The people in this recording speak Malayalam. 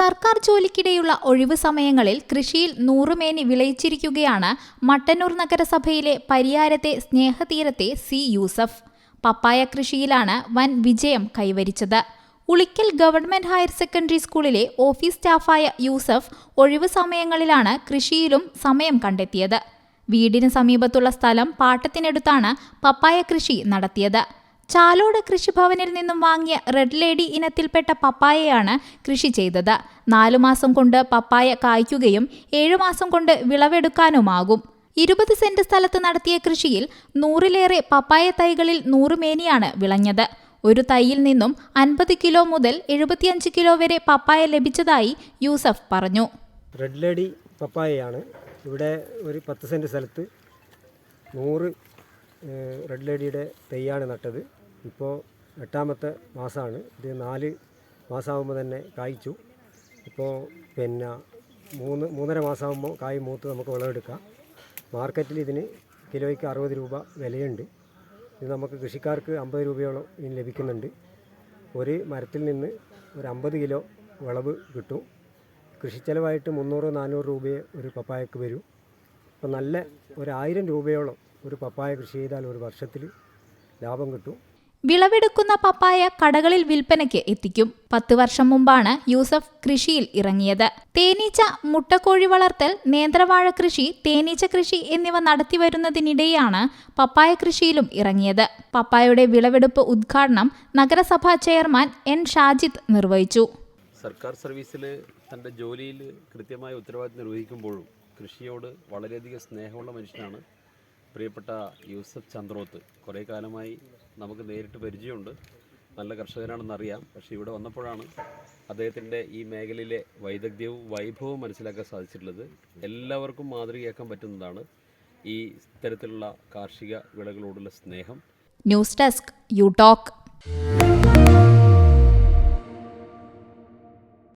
സർക്കാർ ജോലിക്കിടെയുള്ള ഒഴിവു സമയങ്ങളിൽ കൃഷിയിൽ നൂറുമേനി വിളയിച്ചിരിക്കുകയാണ് മട്ടന്നൂർ നഗരസഭയിലെ പരിയാരത്തെ സ്നേഹതീരത്തെ സി യൂസഫ്. പപ്പായ കൃഷിയിലാണ് വൻ വിജയം കൈവരിച്ചത്. ഉളിക്കൽ ഗവൺമെന്റ് ഹയർ സെക്കൻഡറി സ്കൂളിലെ ഓഫീസ് സ്റ്റാഫായ യൂസഫ് ഒഴിവു സമയങ്ങളിലാണ് കൃഷിയിലും സമയം കണ്ടെത്തിയത്. വീടിന് സമീപത്തുള്ള സ്ഥലം പാട്ടത്തിനെടുത്താണ് പപ്പായ കൃഷി നടത്തിയത്. ചാലോട് കൃഷിഭവനിൽ നിന്നും വാങ്ങിയ റെഡ് ലേഡി ഇനത്തിൽപ്പെട്ട പപ്പായയാണ് കൃഷി ചെയ്തത്. നാലു മാസം കൊണ്ട് പപ്പായ കായ്ക്കുകയും ഏഴു മാസം കൊണ്ട് വിളവെടുക്കാനുമാകും. ഇരുപത് സെന്റ് സ്ഥലത്ത് നടത്തിയ കൃഷിയിൽ നൂറിലേറെ പപ്പായ തൈകളിൽ നൂറുമേനിയാണ് വിളഞ്ഞത്. ഒരു തൈയിൽ നിന്നും അൻപത് കിലോ മുതൽ എഴുപത്തിയഞ്ച് കിലോ വരെ പപ്പായ ലഭിച്ചതായി യൂസഫ് പറഞ്ഞു. റെഡ് ലേഡി പപ്പായയാണ്. ഇവിടെ ഒരു പത്ത് സെന്റ് സ്ഥലത്ത് നൂറ് റെഡ് ലേഡിയുടെ തൈയാണ് നട്ടത്. ഇപ്പോൾ എട്ടാമത്തെ മാസമാണ്. ഇത് നാല് മാസമാകുമ്പോൾ തന്നെ കായ്ച്ചു. ഇപ്പോൾ പിന്നെ മൂന്ന് മൂന്നര മാസമാകുമ്പോൾ കായ് മൂത്ത് നമുക്ക് വിളവെടുക്കാം. മാർക്കറ്റിൽ ഇതിന് കിലോയ്ക്ക് അറുപത് രൂപ വിലയുണ്ട്. ഇത് നമുക്ക് കൃഷിക്കാർക്ക് അമ്പത് രൂപയോളം ഇതിന് ലഭിക്കുന്നുണ്ട്. ഒരു മരത്തിൽ നിന്ന് ഒരു അമ്പത് കിലോ വിളവ് കിട്ടും. കൃഷിച്ചെലവായിട്ട് മുന്നൂറ് നാനൂറ് രൂപയെ ഒരു പപ്പായക്ക് വരും. അപ്പോൾ നല്ല ഒരു രൂപയോളം ഒരു പപ്പായ കൃഷി ചെയ്താൽ ഒരു വർഷത്തിൽ ലാഭം കിട്ടും. വിളവെടുക്കുന്ന പപ്പായ കടകളിൽ വിൽപ്പനയ്ക്ക് എത്തിക്കും. പത്ത് വർഷം മുമ്പാണ് യൂസഫ് കൃഷിയിൽ ഇറങ്ങിയത്. തേനീച്ച മുട്ടക്കോഴി വളർത്തൽ നേന്ത്രവാഴ കൃഷി തേനീച്ച കൃഷി എന്നിവ നടത്തി വരുന്നതിനിടെയാണ് പപ്പായ കൃഷിയിലും ഇറങ്ങിയത്. പപ്പായയുടെ വിളവെടുപ്പ് ഉദ്ഘാടനം നഗരസഭാ ചെയർമാൻ എൻ ഷാജിദ് നിർവഹിച്ചു. സർക്കാർ സർവീസിൽ തന്റെ ജോലിയിൽ കൃത്യമായ ഉത്തരവാദിത്തം നിർവഹിക്കുമ്പോഴും കൃഷിയോട് വളരെയധികം സ്നേഹമുള്ള മനുഷ്യനാണ് പ്രിയപ്പെട്ട യൂസഫ് ചന്ദ്രോത്ത്. കുറേ കാലമായി നമുക്ക് നേരിട്ട് പരിചയമുണ്ട്. നല്ല കർഷകനാണെന്നറിയാം പക്ഷേ ഇവിടെ വന്നപ്പോഴാണ് അദ്ദേഹത്തിന്റെ ഈ മേഖലയിലെ വൈദഗ്ധ്യവും വൈഭവവും മനസ്സിലാക്കാൻ സാധിച്ചിട്ടുള്ളത്. എല്ലാവർക്കും മാതൃകയാക്കാൻ പറ്റുന്നതാണ് ഈ തരത്തിലുള്ള കാർഷിക വിളകളോടുള്ള സ്നേഹം. News desk you talk